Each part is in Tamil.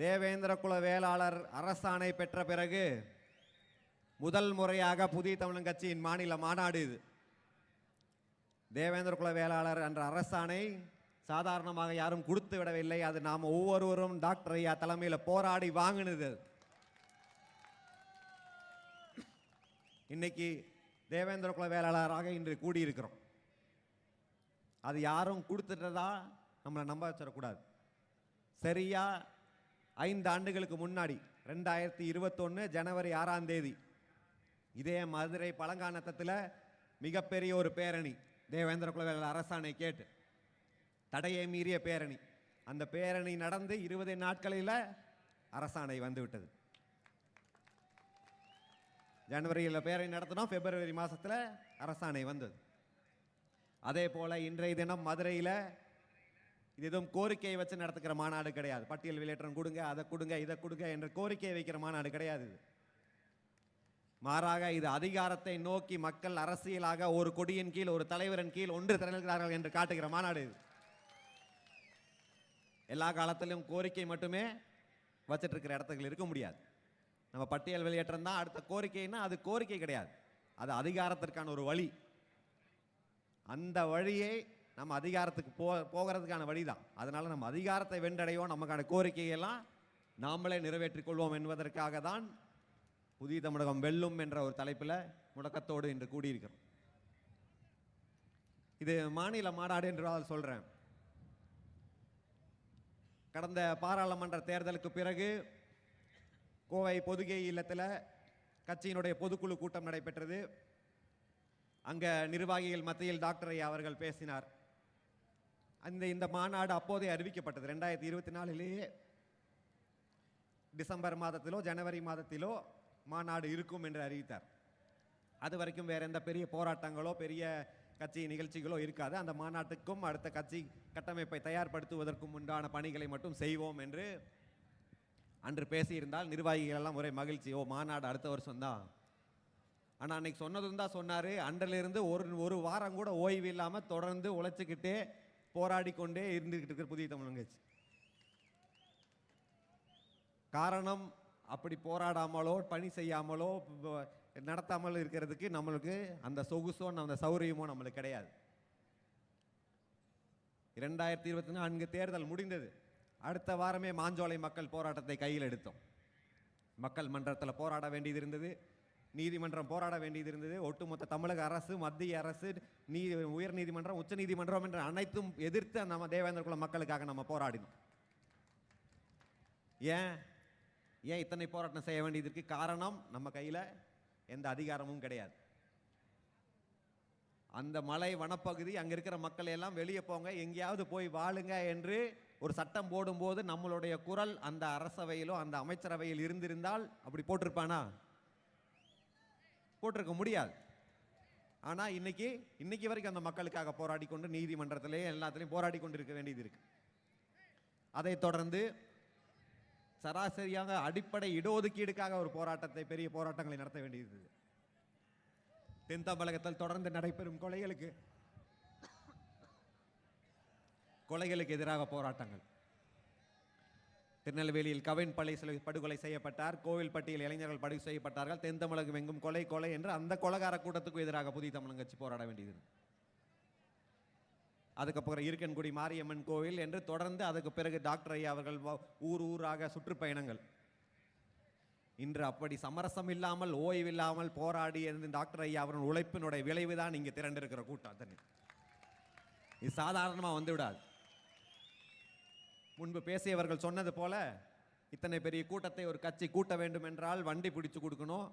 தேவேந்திர குல வேளாளர் அரசாணை பெற்ற பிறகு முதல் முறையாக புதிய தமிழன் கட்சியின் மாநில மாநாடு இது. தேவேந்திர குல வேளாளர் என்ற அரசாணை சாதாரணமாக யாரும் கொடுத்து விடவில்லை. அது நாம் ஒவ்வொருவரும் டாக்டர் ஐயா தலைமையில் போராடி வாங்கினது இன்னைக்கு தேவேந்திர குல வேளாளராக இன்று கூடியிருக்கிறோம். அது யாரும் கொடுத்துட்டதா நம்மளை நம்ப வச்சிடக்கூடாது. சரியாக ஐந்து ஆண்டுகளுக்கு முன்னாடி ரெண்டாயிரத்தி இருபத்தொன்று ஜனவரி ஆறாம் தேதி. இதே மதுரை பழங்கானத்தத்தில் மிகப்பெரிய ஒரு பேரணி தேவேந்திர குலவேல அரசாணை கேட்டு தடையை மீறிய பேரணி. அந்த பேரணி நடந்து இருபது நாட்களில் அரசாணை வந்துவிட்டது ஜனவரியில் பேரணி நடத்தினோம் பிப்ரவரி மாதத்தில் அரசாணை வந்தது. அதே போல் இன்றைய தினம் மதுரையில் இது எதுவும் கோரிக்கையை வச்சு நடத்துக்கிற மாநாடு கிடையாது. பட்டியல் வெளியேற்றம் கொடுங்க அதை கொடுங்க இதை கொடுங்க என்ற கோரிக்கையை வைக்கிற மாநாடு கிடையாது மாறாக இது அதிகாரத்தை நோக்கி மக்கள் அரசியலாக ஒரு கொடியின் கீழ் ஒரு தலைவரின் கீழ் ஒன்று திரள்கிறார்கள் என்று காட்டுகிற மாநாடு இது. எல்லா காலத்திலும் கோரிக்கை மட்டுமே வச்சிட்டு இருக்கிற இடத்துக்கு இருக்க முடியாது. நம்ம பட்டியல் வெளியேற்றம் தான் அடுத்த கோரிக்கைன்னா அது கோரிக்கை கிடையாது. அது அதிகாரத்திற்கான ஒரு வழி. அந்த வழியை நம்ம அதிகாரத்துக்கு போ போகிறதுக்கான வழி தான் அதனால் நம்ம அதிகாரத்தை வென்றடையோம் நமக்கான கோரிக்கையெல்லாம் நாமளே நிறைவேற்றிக் கொள்வோம் என்பதற்காக தான் புதிய தமிழகம் வெல்லும் என்ற ஒரு தலைப்பில் முடக்கத்தோடு இன்று கூடியிருக்கிறோம். இது மாநில மாநாடு என்று சொல்கிறேன் கடந்த பாராளுமன்ற தேர்தலுக்கு பிறகு கோவை பொதுகை இல்லத்தில் கட்சியினுடைய பொதுக்குழு கூட்டம் நடைபெற்றது. அங்கே நிர்வாகிகள் மத்தியில் டாக்டர் ஐயா அவர்கள் பேசினார். அந்த இந்த மாநாடு அப்போதே அறிவிக்கப்பட்டது. ரெண்டாயிரத்தி இருபத்தி நாலிலேயே டிசம்பர் மாதத்திலோ ஜனவரி மாதத்திலோ மாநாடு இருக்கும் என்று அறிவித்தார். அது வரைக்கும் வேறு எந்த பெரிய போராட்டங்களோ பெரிய கட்சி நிகழ்ச்சிகளோ இருக்காது. அந்த மாநாட்டுக்கும் அடுத்த கட்சி கட்டமைப்பை தயார்படுத்துவதற்கும் உண்டான பணிகளை மட்டும் செய்வோம் என்று அன்று பேசியிருந்தால் நிர்வாகிகள் எல்லாம் ஒரே மகிழ்ச்சி. ஓ மாநாடு அடுத்த வருஷம் தான். ஆனால் அன்னைக்கு சொன்னதும் தான் சொன்னார். அன்றிலிருந்து ஒரு ஒரு வாரம் கூட ஓய்வு இல்லாமல் தொடர்ந்து உழைச்சிக்கிட்டே போராடி கொண்டே இருந்துக்கிட்டு இருக்கிற புதிய தமிழ் கட்சி. காரணம் அப்படி போராடாமலோ பணி செய்யாமலோ நடத்தாமல் இருக்கிறதுக்கு நம்மளுக்கு அந்த சொகுசோ அந்த சௌரியமோ நம்மளுக்கு கிடையாது. இரண்டாயிரத்தி இருபத்தி நான்கு தேர்தல் முடிந்தது. அடுத்த வாரமே மாஞ்சோலை மக்கள் போராட்டத்தை கையில் எடுத்தோம். மக்கள் மன்றத்தில் போராட வேண்டியது இருந்தது. நீதிமன்றம் போராட வேண்டியது இருந்தது. ஒட்டுமொத்த தமிழக அரசு மத்திய அரசு நீ உயர் நீதிமன்றம் உச்ச நீதிமன்றம் என்ற அனைத்தும் எதிர்த்து நம்ம தேவேந்திர குல மக்களுக்காக நம்ம போராடினோம். ஏன்? ஏன் இத்தனை போராட்டம் செய்ய வேண்டியதற்கு காரணம் நம்ம கையில் எந்த அதிகாரமும் கிடையாது. அந்த மலை வனப்பகுதி அங்கே இருக்கிற மக்கள் எல்லாம் வெளியே போங்க எங்கேயாவது போய் வாழுங்க என்று ஒரு சட்டம் போடும்போது நம்மளுடைய குரல் அந்த அரசவையிலோ அந்த அமைச்சரவையில் இருந்திருந்தால் அப்படி போட்டிருப்பானா? போட்டிருக்க முடியாது. ஆனால் இன்னைக்கு இன்றைக்கி வரைக்கும் அந்த மக்களுக்காக போராடி கொண்டு நீதிமன்றத்திலே எல்லாத்துலேயும் போராடி கொண்டு இருக்க. வேண்டியது இருக்குது அதைத் தொடர்ந்து சராசரியாக அடிப்படை இடஒதுக்கீடுக்காக ஒரு போராட்டத்தை பெரிய போராட்டங்களை நடத்த வேண்டியது தென் தமிழகத்தில் தொடர்ந்து நடைபெறும் கொலைகளுக்கு கொலைகளுக்கு எதிராக போராட்டங்கள். திருநெல்வேலியில் கவின் பள்ளி சிலை படுகொலை செய்யப்பட்டார். கோவில்பட்டியில் இளைஞர்கள் படுகொலை செய்யப்பட்டார்கள். தென் தமிழகம் எங்கும் கொலை கொலை என்று அந்த கொலகார கூட்டத்துக்கு எதிராக புதிய தமிழகம் கட்சி போராட வேண்டியது. அதுக்கப்புறம் இருக்கன்குடி மாரியம்மன் கோவில் என்று தொடர்ந்து அதுக்கு பிறகு டாக்டர் ஐயா அவர்கள் ஊர் ஊராக சுற்றுப்பயணங்கள். இன்று அப்படி சமரசம் இல்லாமல் ஓய்வில்லாமல் போராடி இருந்து டாக்டர் ஐயா அவரின் உழைப்பினுடைய விளைவு தான் இங்கே திரண்டிருக்கிற கூட்டம். இது சாதாரணமாக வந்து விடாது. முன்பு பேசியவர்கள் சொன்னது போல இத்தனை பெரிய கூட்டத்தை ஒரு கட்சி கூட்ட வேண்டும் என்றால் வண்டி பிடிச்சு கொடுக்கணும்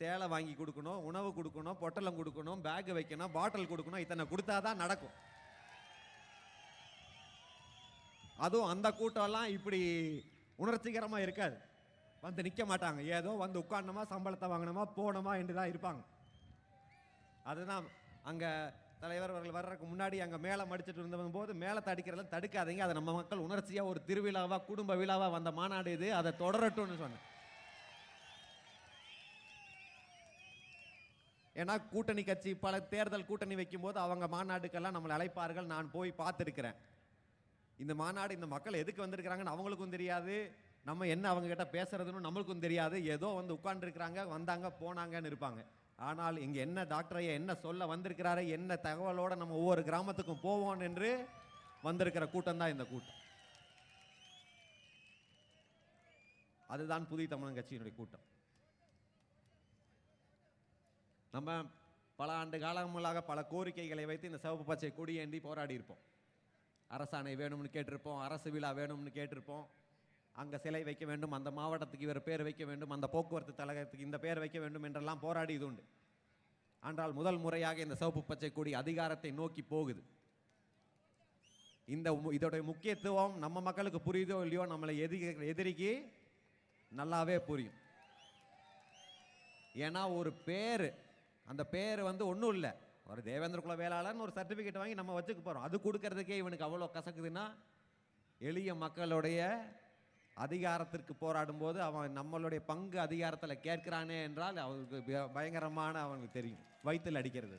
சேலை வாங்கி கொடுக்கணும் உணவு கொடுக்கணும் பொட்டலம் கொடுக்கணும் பேக் வைக்கணும் பாட்டில் கொடுக்கணும் இத்தனை கொடுத்தாதான் நடக்கும். அதுவும் அந்த கூட்டம்லாம் இப்படி உணர்ச்சிகரமாக இருக்காது. வந்து நிற்க மாட்டாங்க. ஏதோ வந்து உட்காரணுமா சம்பளத்தை வாங்கினோமா போனோமா என்று தான் இருப்பாங்க. அதுதான் அங்கே தலைவர் அவர்கள் வர்றதுக்கு முன்னாடி அங்கே மேளம் அடிச்சிட்டு இருந்த போது மேளத்தை அடிக்கிறதுல தடுக்காதீங்க. அதை நம்ம மக்கள் உணர்ச்சியாக ஒரு திருவிழாவாக குடும்ப விழாவாக வந்த மாநாடு இது. அதை தொடரட்டும்னு சொன்னேன். ஏன்னா கூட்டணி கட்சி பல தேர்தல் கூட்டணி வைக்கும்போது அவங்க மாநாட்டுக்கெல்லாம் நம்மளை அழைப்பார்கள். நான் போய் பார்த்துருக்கிறேன். இந்த மாநாடு இந்த மக்கள் எதுக்கு வந்திருக்கிறாங்கன்னு அவங்களுக்கும் தெரியாது. நம்ம என்ன அவங்க கிட்ட பேசுறதுன்னு நம்மளுக்கும் தெரியாது. ஏதோ வந்து உட்காந்துருக்குறாங்க வந்தாங்க போனாங்கன்னு இருப்பாங்க. ஆனால் இங்கே என்ன டாக்டர் ஐயா என்ன சொல்ல வந்திருக்கிறாரு என்ன தகவலோட நம்ம ஒவ்வொரு கிராமத்துக்கும் போவோம் என்று வந்திருக்கிற கூட்டம் தான் இந்த கூட்டம். அதுதான் புதிய தமிழன் கட்சியினுடைய கூட்டம். நம்ம பல ஆண்டு காலங்களாக பல கோரிக்கைகளை வைத்து இந்த சிவப்பு பச்சை கொடியேந்தி போராடி இருப்போம் அரசாணை வேணும்னு கேட்டிருப்போம் அரசு விழா வேணும்னு கேட்டிருப்போம். அங்கே சிலை வைக்க வேண்டும் அந்த மாவட்டத்துக்கு இவர் பேர் வைக்க வேண்டும் அந்த போக்குவரத்து கழகத்துக்கு இந்த பேர் வைக்க வேண்டும் என்றெல்லாம் போராடி இது உண்டு. ஆனால் முதல் முறையாக இந்த சிவப்பு பச்சை கொடி அதிகாரத்தை நோக்கி போகுது. இந்த மு- இதோடைய முக்கியத்துவம் நம்ம மக்களுக்கு புரியுதோ இல்லையோ நம்மளை எதிரி எதிரிக்கு நல்லாவே புரியும். ஏன்னா ஒரு பேர் அந்த பேர் வந்து ஒன்றும் இல்லை. ஒரு தேவேந்திர குல வேளாளர்னு ஒரு சர்டிஃபிகேட் வாங்கி நம்ம வச்சுக்க போகிறோம் அது கொடுக்கறதுக்கே இவனுக்கு அவ்வளோ கசக்குதுன்னா எளிய மக்களுடைய அதிகாரத்திற்கு போராடும் போது அவன் நம்மளுடைய பங்கு அதிகாரத்தில் கேட்கிறானே என்றால் அவருக்கு பயங்கரமான அவனுக்கு தெரியும். வயிற்றில் அடிக்கிறது.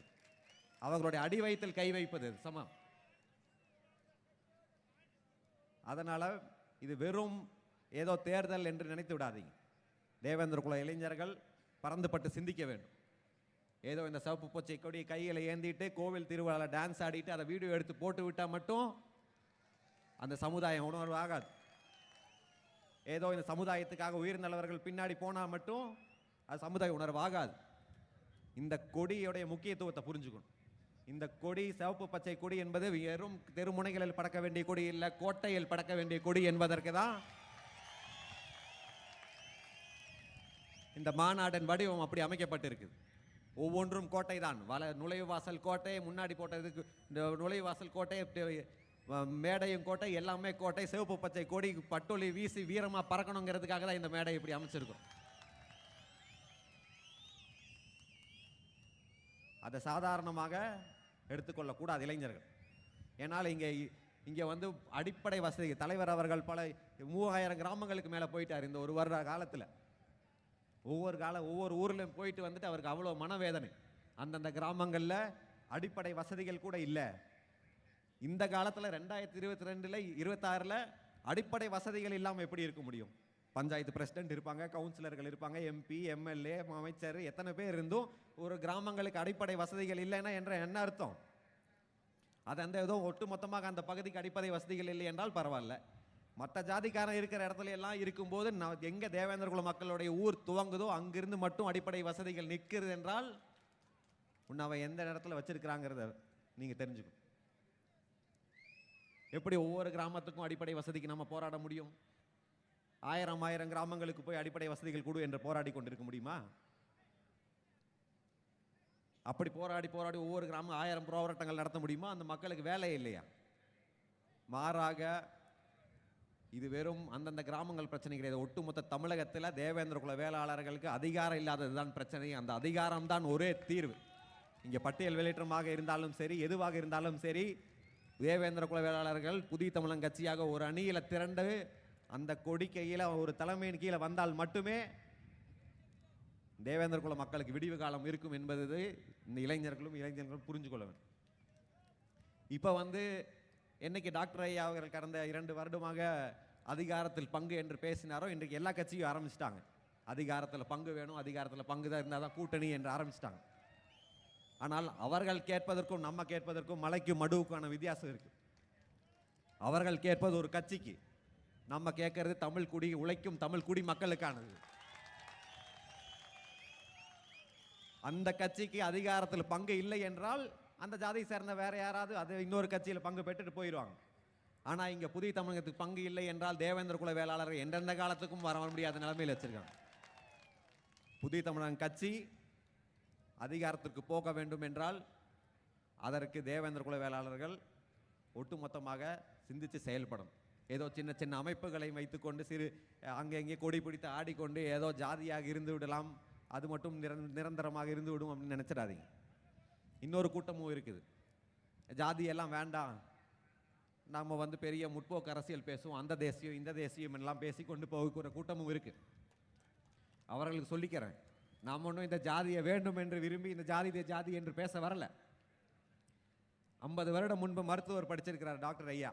அவர்களுடைய அடி வயிற்றில் கை வைப்பது சமம். அதனால் இது வெறும் ஏதோ தேர்தல் என்று நினைத்து விடாதீங்க. தேவேந்திர குல இளைஞர்கள் பறந்துபட்டு சிந்திக்க வேண்டும். ஏதோ இந்த சிவப்பு பூச்சை கொடியை கையில் ஏந்திட்டு கோவில் திருவிழாவில் டான்ஸ் ஆடிட்டு அதை வீடியோ எடுத்து போட்டு விட்டால் மட்டும் அந்த சமுதாயம் உணர்வு ஆகாது. ஏதோ இந்த சமுதாயத்துக்காக உயிர்ந்தளவர்கள் பின்னாடி போனால் மட்டும் அது சமுதாய உணர்வாகாது. இந்த கொடியுடைய முக்கியத்துவத்தை புரிஞ்சுக்கணும். இந்த கொடி சிவப்பு பச்சை கொடி என்பது வெறும் தெருமுனைகளில் பறக்க வேண்டிய கொடி இல்லை கோட்டையில் பறக்க வேண்டிய கொடி என்பதற்கு தான் இந்த மாநாடன் வடிவம் அப்படி அமைக்கப்பட்டிருக்குது. ஒவ்வொன்றும் கோட்டை தான். வல நுழைவாசல் கோட்டை முன்னாடி போட்டதுக்கு இந்த நுழைவாசல் கோட்டை தெ- மேடையும் கோட்டை எல்லாமே கோட்டை சிவப்பு பச்சை கொடி பட்டொலி வீசி வீரமாக பறக்கணுங்கிறதுக்காக தான் இந்த மேடை இப்படி அமைச்சிருக்கோம். அதை சாதாரணமாக எடுத்துக்கொள்ளக்கூடாது இளைஞர்கள். ஏன்னால் இங்கே இங்கே வந்து அடிப்படை வசதி தலைவர் அவர்கள் பல மூவாயிரம் கிராமங்களுக்கு மேலே போயிட்டார் இந்த ஒரு வருட காலத்தில். ஒவ்வொரு கால ஒவ்வொரு ஊர்லேயும் போயிட்டு வந்துட்டு அவருக்கு அவ்வளோ மனவேதனை. அந்தந்த கிராமங்களில் அடிப்படை வசதிகள் கூட இல்லை. இந்த காலத்தில் ரெண்டாயிரத்தி இருபத்தி ரெண்டில் இருபத்தாறில் அடிப்படை வசதிகள் இல்லாமல் எப்படி இருக்க முடியும்? பஞ்சாயத்து பிரசிடென்ட் இருப்பாங்க கவுன்சிலர்கள் இருப்பாங்க எம்பி எம்எல்ஏ அமைச்சர் எத்தனை பேர் இருந்தும் ஒரு கிராமங்களுக்கு அடிப்படை வசதிகள் இல்லைன்னா என்ற என்ன அர்த்தம்? அது அந்த ஏதோ ஒட்டு மொத்தமாக அந்த பகுதிக்கு அடிப்படை வசதிகள் இல்லை என்றால் பரவாயில்ல. மற்ற ஜாதிக்காரன் இருக்கிற இடத்துல எல்லாம் இருக்கும்போது நான் எங்கே தேவேந்திரகுல மக்களுடைய ஊர் துவங்குதோ அங்கிருந்து மட்டும் அடிப்படை வசதிகள் நிற்கிறது என்றால் உன்னை அவன் எந்த இடத்துல வச்சிருக்கிறாங்கிறத நீங்கள் தெரிஞ்சுக்கணும். எப்படி ஒவ்வொரு கிராமத்துக்கும் அடிப்படை வசதிக்கு நம்ம போராட முடியும்? ஆயிரம் ஆயிரம் கிராமங்களுக்கு போய் அடிப்படை வசதிகள் கொடு என்று போராடி கொண்டிருக்க முடியுமா? அப்படி போராடி போராடி ஒவ்வொரு கிராமம் ஆயிரம் போராட்டங்கள் நடத்த முடியுமா? அந்த மக்களுக்கு வேலை இல்லையா? மாறாக இது வெறும் அந்தந்த கிராமங்கள் பிரச்சனை கிடையாது. ஒட்டுமொத்த தமிழகத்தில் தேவேந்திர குல வேளாளர்களுக்கு அதிகாரம் இல்லாதது தான் பிரச்சனை. அந்த அதிகாரம் தான் ஒரே தீர்வு. இங்கே பட்டியல் வெளியேற்றமாக இருந்தாலும் சரி எதுவாக இருந்தாலும் சரி தேவேந்திர குல வேளாளர்கள் புதிய தமிழன் கட்சியாக ஒரு அணியில் திரண்டு அந்த கொடிக்கையில் ஒரு தலைமையின் கீழே வந்தால் மட்டுமே தேவேந்திர குல மக்களுக்கு விடிவு காலம் இருக்கும் என்பது இந்த இளைஞர்களும் இளைஞர்களும் புரிஞ்சு கொள்ள வேண்டும். இப்போ வந்து என்னைக்கு டாக்டர் ஐயா அவர்கள் கடந்த இரண்டு வருடமாக அதிகாரத்தில் பங்கு என்று பேசினாரோ இன்றைக்கு எல்லா கட்சியும் ஆரம்பிச்சிட்டாங்க. அதிகாரத்தில் பங்கு வேணும் அதிகாரத்தில் பங்கு தான் இருந்தால் தான் கூட்டணி என்று ஆரம்பிச்சிட்டாங்க. ஆனால் அவர்கள் கேட்பதற்கும் நம்ம கேட்பதற்கும் மலைக்கும் மடுவுக்கான வித்தியாசம் இருக்கு. அவர்கள் கேட்பது ஒரு கட்சிக்கு. நம்ம கேட்கறது தமிழ் குடி உழைக்கும் தமிழ் குடி மக்களுக்கானது. அந்த கட்சிக்கு அதிகாரத்தில் பங்கு இல்லை என்றால் அந்த ஜாதியை சேர்ந்த வேற யாராவது அது இன்னொரு கட்சியில் பங்கு பெற்றுட்டு போயிடுவாங்க. ஆனால் இங்கே புதிய தமிழகத்துக்கு பங்கு இல்லை என்றால் தேவேந்திர குல வேளாளர்கள் எந்தெந்த காலத்துக்கும் வர முடியாத நிலைமையில் வச்சுருக்காங்க. புதிய தமிழகம் கட்சி அதிகாரத்திற்கு போக வேண்டும் என்றால் அதற்கு தேவேந்திர குல வேளாளர்கள் ஒட்டுமொத்தமாக சிந்தித்து செயல்படும் ஏதோ சின்ன சின்ன அமைப்புகளை வைத்துக்கொண்டு சிறு அங்கே இங்கே கொடி பிடித்து ஆடிக்கொண்டு ஏதோ ஜாதியாக இருந்து விடலாம். அது மட்டும் நிரந் நிரந்தரமாக இருந்து விடும் அப்படின்னு நினச்சிடாதீங்க. இன்னொரு கூட்டமும் இருக்குது. ஜாதியெல்லாம் வேண்டாம். நம்ம வந்து பெரிய முற்போக்கு அரசியல் பேசுவோம். அந்த தேசியம் இந்த தேசியம் எல்லாம் பேசி கொண்டு போகிற கூட்டமும் இருக்குது. அவர்களுக்கு சொல்லிக்கிறேன். நாம் ஒன்றும் இந்த ஜாதியை வேண்டும் என்று விரும்பி இந்த ஜாதி ஜாதி என்று பேச வரல. ஐம்பது வருடம் முன்பு மருத்துவர் படிச்சிருக்கிறார் டாக்டர் ஐயா.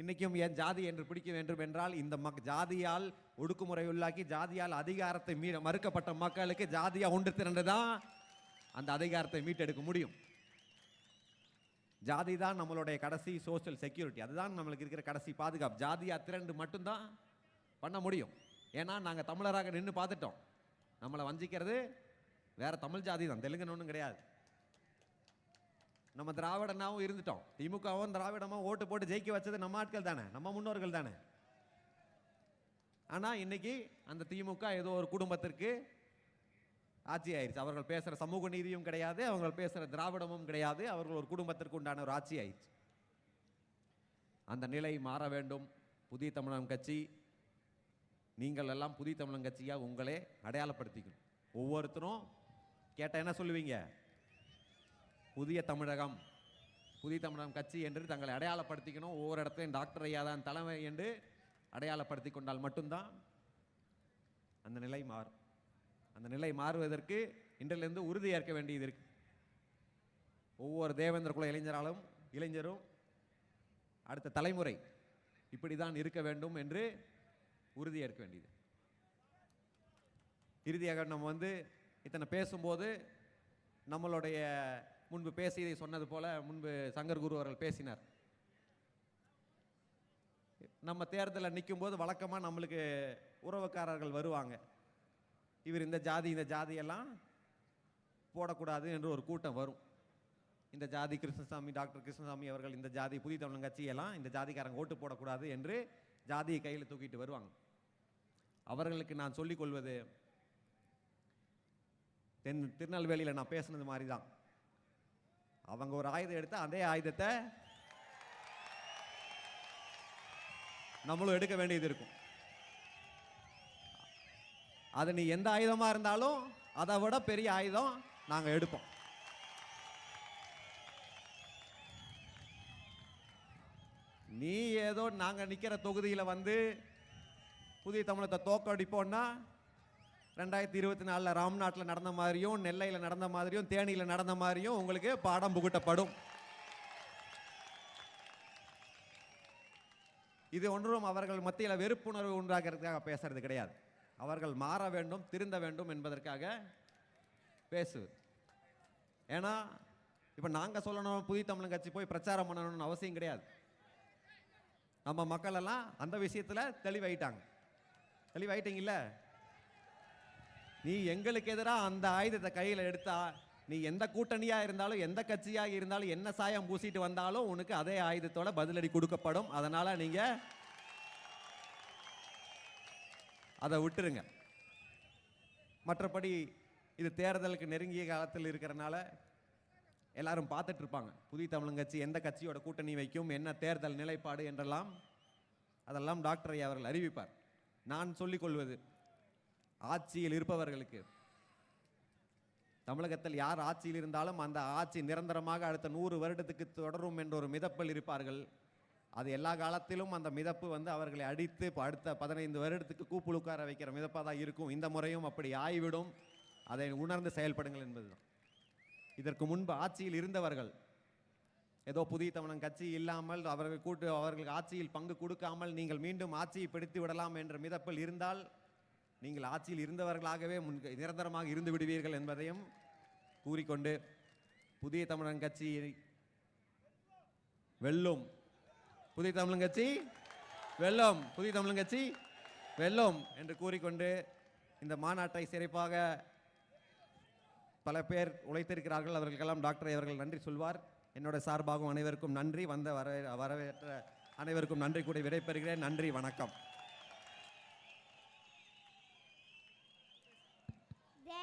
இன்றைக்கும் என் ஜாதி என்று பிடிக்க வேண்டும் என்றால் இந்த மக் ஜாதியால் ஒடுக்குமுறை உள்ளாக்கி ஜாதியால் அதிகாரத்தை மீ மறுக்கப்பட்ட மக்களுக்கு ஜாதியாக ஒன்று திரண்டு தான் அந்த அதிகாரத்தை மீட்டெடுக்க முடியும். ஜாதி தான் நம்மளுடைய கடைசி சோஷியல் செக்யூரிட்டி அதுதான் நம்மளுக்கு இருக்கிற கடைசி பாதுகாப்பு. ஜாதியாக திரண்டு மட்டும்தான் பண்ண முடியும். ஏன்னா நாங்கள் தமிழராக நின்று பார்த்துட்டோம். நம்மளை வஞ்சிக்கிறது வேற தமிழ் ஜாதி தான். தெலுங்குன்னு ஒன்றும் கிடையாது. நம்ம திராவிடனாவும் இருந்துட்டோம். திமுகவும் திராவிடமும் ஓட்டு போட்டு ஜெயிக்க வச்சது நம்ம ஆட்கள் தானே. நம்ம முன்னோர்கள் தானே. ஆனால் இன்னைக்கு அந்த திமுக ஏதோ ஒரு குடும்பத்திற்கு ஆட்சி ஆயிடுச்சு அவர்கள் பேசுகிற சமூக நீதியும் கிடையாது அவர்கள் பேசுகிற திராவிடமும் கிடையாது அவர்கள் ஒரு குடும்பத்திற்கு உண்டான ஒரு ஆட்சி ஆயிடுச்சு அந்த நிலை மாற வேண்டும். புதிய தமிழகம் கட்சி நீங்கள் எல்லாம் புதிய தமிழன் கட்சியாக உங்களே அடையாளப்படுத்திக்கணும். ஒவ்வொருத்தரும் கேட்டால் என்ன சொல்லுவீங்க? புதிய தமிழகம் புதிய தமிழகம் கட்சி என்று தங்களை அடையாளப்படுத்திக்கணும். ஒவ்வொரு இடத்துலையும் டாக்டர் ஐயா தான் தலைமை என்று அடையாளப்படுத்தி கொண்டால் மட்டும்தான் அந்த நிலை மாறும். அந்த நிலை மாறுவதற்கு இன்றிலிருந்து உறுதி ஏற்க வேண்டியது இருக்கு. ஒவ்வொரு தேவேந்திர குல இளைஞராலும் இளைஞரும் அடுத்த தலைமுறை இப்படி தான் இருக்க வேண்டும் என்று உறுதி இருக்க வேண்டியது. இறுதியாக நம்ம வந்து இத்தனை பேசும்போது நம்மளுடைய முன்பு பேசியதை சொன்னது போல முன்பு சங்கர் குரு அவர்கள் பேசினார். நம்ம தேர்தலில் நிற்கும்போது வழக்கமாக நம்மளுக்கு உறவுக்காரர்கள் வருவாங்க. இவர் இந்த ஜாதி இந்த ஜாதியெல்லாம் போடக்கூடாது என்று ஒரு கூட்டம் வரும். இந்த ஜாதி கிருஷ்ணசாமி டாக்டர் கிருஷ்ணசாமி அவர்கள் இந்த ஜாதி புதிய தமிழன் கட்சியெல்லாம் இந்த ஜாதிக்காரங்க ஓட்டு போடக்கூடாது என்று ஜாதியை கையில் தூக்கிட்டு வருவாங்க. அவர்களுக்கு நான் சொல்லிக் கொள்வது தென் திருநெல்வேலியில் நான் பேசுனது மாதிரி தான் அவங்க ஒரு ஆயுதம் எடுத்து அதே ஆயுதத்தை நம்மளும் எடுக்க வேண்டியது இருக்கும். அது நீ எந்த ஆயுதமாக இருந்தாலும் அதை விட பெரிய ஆயுதம் நாங்கள் எடுப்போம். நீ ஏதோ நாங்கள் நிற்கிற தொகுதியில் வந்து புதிய தமிழத்தை தோக்கடிப்போம்னா ரெண்டாயிரத்தி இருபத்தி நாலில் ராம்நாட்டில் நடந்த மாதிரியும் நெல்லையில் நடந்த மாதிரியும் தேனியில் நடந்த மாதிரியும் உங்களுக்கு பாடம் புகட்டப்படும். இது ஒன்றும் அவர்கள் மத்தியில் வெறுப்புணர்வு உண்டாக்குறதுக்காக பேசுறது கிடையாது. அவர்கள் மாற வேண்டும் திருந்த வேண்டும் என்பதற்காக பேசு ஏன்னா இப்போ நாங்கள் சொல்லணும் புதிய தமிழன் கட்சி போய் பிரச்சாரம் பண்ணணும்னு அவசியம் கிடையாது. நம்ம மக்கள் எல்லாம் அந்த விஷயத்தில் தெளிவாயிட்டாங்க. தெளிவாயிட்டீங்கல்ல? நீ எங்களுக்கு எதிராக அந்த ஆயுதத்தை கையில் எடுத்தா நீ எந்த கூட்டணியாக இருந்தாலும் எந்த கட்சியாக இருந்தாலும் என்ன சாயம் பூசிட்டு வந்தாலும் உனக்கு அதே ஆயுதத்தோட பதிலடி கொடுக்கப்படும். அதனால் நீங்கள் அதை விட்டுருங்க. மற்றபடி இது தேர்தலுக்கு நெருங்கிய காலத்தில் இருக்கிறனால எல்லாரும் பார்த்துட்டு இருப்பாங்க. புதிய தமிழன் கட்சி எந்த கட்சியோட கூட்டணி வைக்கும் என்ன தேர்தல் நிலைப்பாடு என்றெல்லாம் அதெல்லாம் டாக்டர் அவர்கள் அறிவிப்பார். நான் சொல்லிக் கொள்வது ஆட்சியில் இருப்பவர்களுக்கு. தமிழகத்தில் யார் ஆட்சியில் இருந்தாலும் அந்த ஆட்சி நிரந்தரமாக அடுத்த நூறு வருடத்துக்கு தொடரும் என்ற ஒரு மிதப்பில் இருப்பார்கள். அது எல்லா காலத்திலும் அந்த மிதப்பு வந்து அவர்களை அடித்து அடுத்த பதினைந்து வருடத்துக்கு கூப்புள் உட்கார வைக்கிற மிதப்பாக தான் இருக்கும். இந்த முறையும் அப்படி ஆய்விடும். அதை உணர்ந்து செயல்படுங்கள் என்பதுதான். இதற்கு முன்பு ஆட்சியில் இருந்தவர்கள் ஏதோ புதிய தமிழன் கட்சி இல்லாமல் அவர்கள் கூட்டு அவர்களுக்கு ஆட்சியில் பங்கு கொடுக்காமல் நீங்கள் மீண்டும் ஆட்சியை பிடித்து விடலாம் என்ற மிதப்பில் இருந்தால் நீங்கள் ஆட்சியில் இருந்தவர்களாகவே முன் நிரந்தரமாக இருந்து விடுவீர்கள் என்பதையும் கூறிக்கொண்டு புதிய தமிழன் கட்சி வெல்லும். புதிய தமிழன் கட்சி வெல்லும். புதிய தமிழன் கட்சி வெல்லும் என்று கூறிக்கொண்டு இந்த மாநாட்டை சிறப்பாக பல பேர் உழைத்திருக்கிறார்கள். அவர்களுக்கெல்லாம் டாக்டர் அவர்கள் நன்றி சொல்வார். என்னோட சார்பாகவும் அனைவருக்கும் நன்றி. வந்த வர வரவேற்ற அனைவருக்கும் நன்றி கூட விடைபெறுகிறேன். நன்றி வணக்கம்.